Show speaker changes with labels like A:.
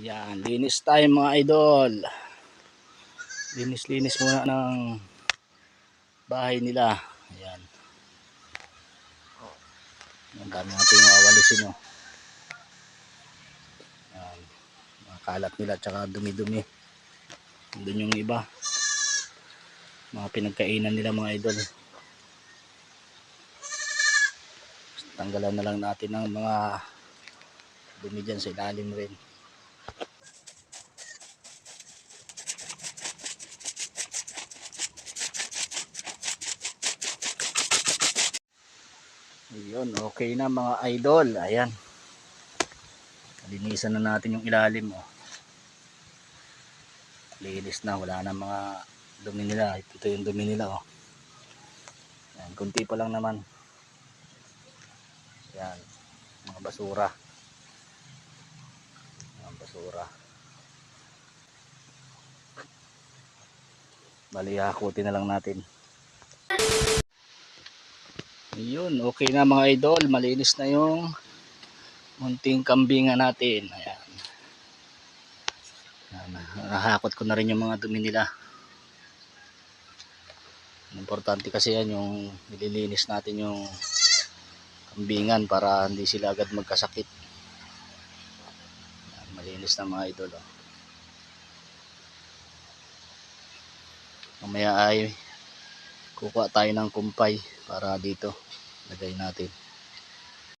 A: Yan, linis tayo mga idol. Linis-linis muna ng bahay nila. Ayan. Ang dami nating wawalisin oh. Ayan. Mga kalat nila tsaka dumi-dumi. Doon yung iba. Mga pinagkainan nila mga idol. Tanggalan na lang natin ng mga dumi dyan sa ilalim rin. Ayun, okay na mga idol. Ayan. Linisan na natin yung ilalim. Oh. Linis na. Wala na mga dumi nila. Ito yung dumi nila. Oh. Ayan, kunti pa lang naman. Ayan. Mga basura. Mga basura. Bali, hakutin na lang natin. Ayun, okay na mga idol. Malinis na yung munting kambingan natin. Ayan. Nahakot ko na rin yung mga dumi nila. Importante kasi yan yung nililinis natin yung kambingan para hindi sila agad magkasakit. Ayan, Malinis na mga idol. Oh. Mamaya ay kukuha tayo ng kumpay para dito. Lagay natin